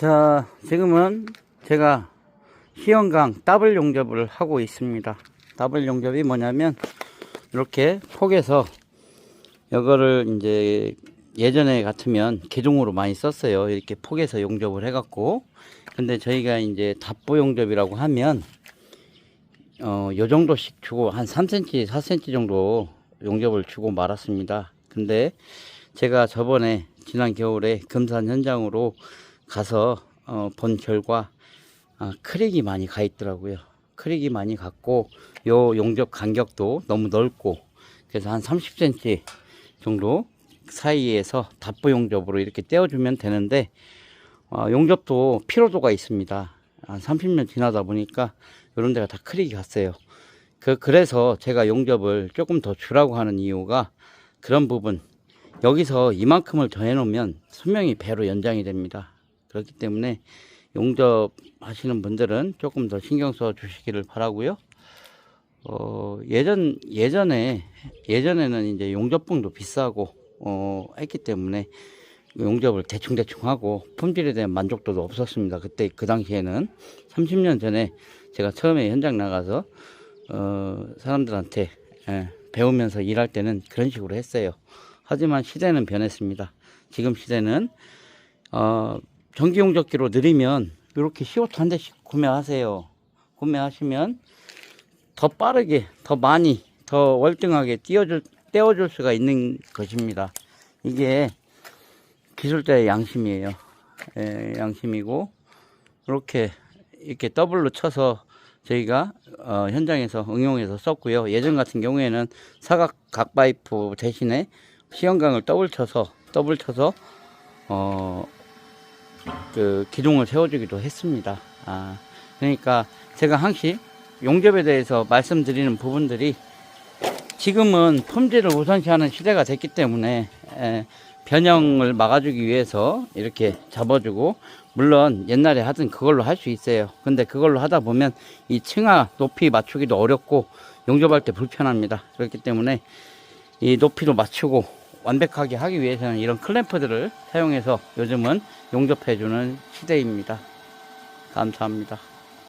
자, 지금은 제가 희영강 더블 용접을 하고 있습니다. 더블 용접이 뭐냐면 이렇게 폭에서 이거를 이제 예전에 같으면 개종으로 많이 썼어요. 이렇게 폭에서 용접을 해 갖고. 근데 저희가 이제 답보 용접이라고 하면 어, 요 정도씩 주고 한 3cm, 4cm 정도 용접을 주고 말았습니다. 근데 제가 저번에 지난 겨울에 금산 현장으로 가서 어, 본 결과 아, 크랙이 많이 가 있더라고요. 크랙이 많이 갔고 요 용접 간격도 너무 넓고 그래서 한 30cm 정도 사이에서 답보 용접으로 이렇게 떼어주면 되는데 어, 용접도 피로도가 있습니다. 한 30년 지나다 보니까 이런 데가 다 크랙이 갔어요. 그, 그래서 제가 용접을 조금 더 주라고 하는 이유가 그런 부분. 여기서 이만큼을 더 해놓으면 수명이 배로 연장이 됩니다. 그렇기 때문에 용접 하시는 분들은 조금 더 신경 써 주시기를 바라고요. 어, 예전, 예전에, 예전에는 이제 용접봉도 비싸고, 어, 했기 때문에 용접을 대충 대충 하고 품질에 대한 만족도도 없었습니다. 그때, 그 당시에는 30년 전에 제가 처음에 현장 나가서, 어, 사람들한테, 예, 배우면서 일할 때는 그런 식으로 했어요. 하지만 시대는 변했습니다. 지금 시대는, 어, 전기 용접기로 느리면 이렇게 CO2 한 대씩 구매하세요. 구매하시면 더 빠르게, 더 많이, 더 월등하게 띄워줄, 떼어줄 수가 있는 것입니다. 이게 기술자의 양심이에요. 예, 양심이고, 이렇게, 이렇게 더블로 쳐서 저희가 어, 현장에서 응용해서 썼고요. 예전 같은 경우에는 사각 각 파이프 대신에 시연강을 더블 쳐서, 더블 쳐서, 어, 그 기둥을 세워주기도 했습니다. 아, 그러니까 제가 항시 용접에 대해서 말씀드리는 부분들이 지금은 품질을 우선시하는 시대가 됐기 때문에 에, 변형을 막아주기 위해서 이렇게 잡아주고 물론 옛날에 하던 그걸로 할 수 있어요. 근데 그걸로 하다 보면 이 층하 높이 맞추기도 어렵고 용접할 때 불편합니다. 그렇기 때문에 이 높이로 맞추고 완벽하게 하기 위해서는 이런 클램프들을 사용해서 요즘은 용접해주는 시대입니다. 감사합니다.